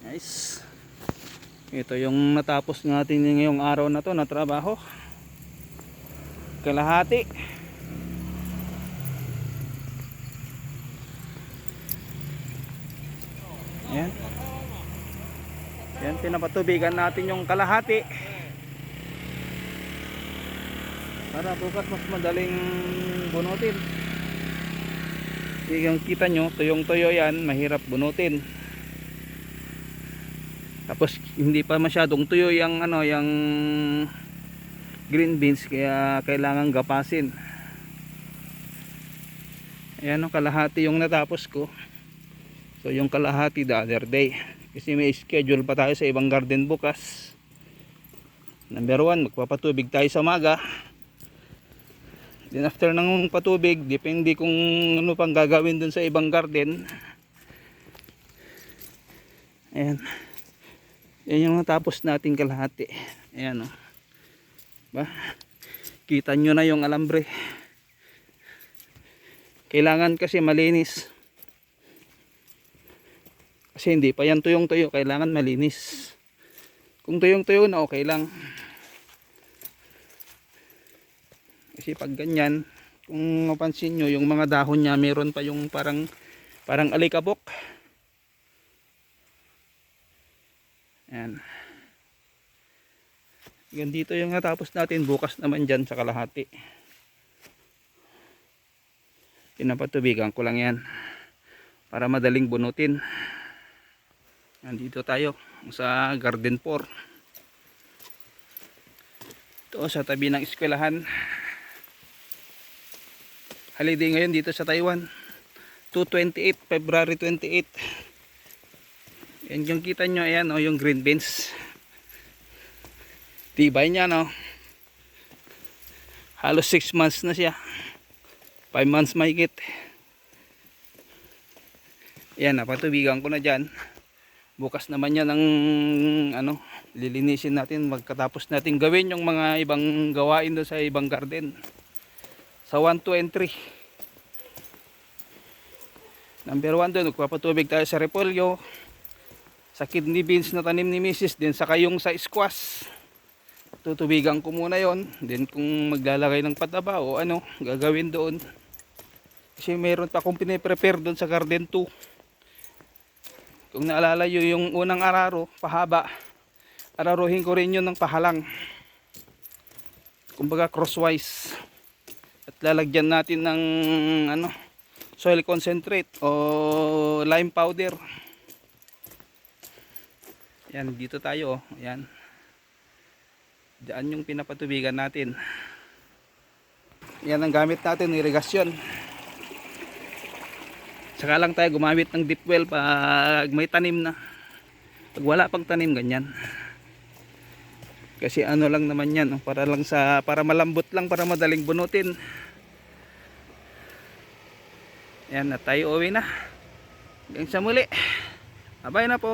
Nice. Ito yung natapos natin ngayong araw na to na trabaho. Kalahati. Ayan. Ayan, pinapatubigan natin yung kalahati. Para bukas mas madaling bunutin. Yung kita nyo, tuyong tuyo yan, mahirap bunutin. Tapos hindi pa masyadong tuyo yung ano, yung green beans kaya kailangan gapasin. Ayan o, kalahati yung natapos ko. So yung kalahati the other day. Kasi may schedule pa tayo sa ibang garden bukas. Number one, magpapatubig tayo sa maga. Then after ng patubig, depende kung ano pang gagawin dun sa ibang garden. Ayan. Yan yung natapos nating kalahati. Ayan o. Ba? Kita nyo na yung alambre. Kailangan kasi malinis. Kasi hindi pa yan tuyong tuyo. Kailangan malinis. Kung tuyong tuyo na okay lang. Kasi pag ganyan, kung mapansin nyo, yung mga dahon niya, meron pa yung parang, parang alikabok. Ayan. Yan dito yung natapos natin. Bukas naman dyan sa kalahati. Pinapatubigan ko lang yan. Para madaling bunutin. Nandito tayo sa Garden 4. Ito sa tabi ng eskwelahan. Holiday ngayon dito sa Taiwan. 228, February 28. Yan yung kita nyo, ayan o, yung green beans. Tibay niya, no? Halos 6 months na siya. 5 months mahigit. Yan, napatubigan ko na dyan. Bukas naman yan ang ano, lilinisin natin magkatapos natin gawin yung mga ibang gawain doon sa ibang garden. Sa 1, 2, and 3. Number 1 doon, magpapatubig tayo sa repolyo sa kidney beans na tanim ni Mrs. din saka yung sa squash. Tutubigan ko muna yon. Then kung maglalagay ng pataba o ano gagawin doon. Kasi meron pa akong piniprepare doon sa garden 2 kung naalala nyo yung unang araro pahaba. Araruhin ko rin yun ng pahalang. Kumbaga crosswise. At lalagyan natin ng ano soil concentrate o lime powder yan, dito tayo. oh. Yan. Diyan yung pinapatubigan natin. Yan ang gamit natin, irigasyon. Saka lang tayo gumamit ng deep well pag may tanim na. Pag wala pang tanim, ganyan. Kasi ano lang naman yan, oh, para lang sa para malambot lang para madaling bunutin. Yan na tayo uwi na. Hanggang sa muli. Bye na po.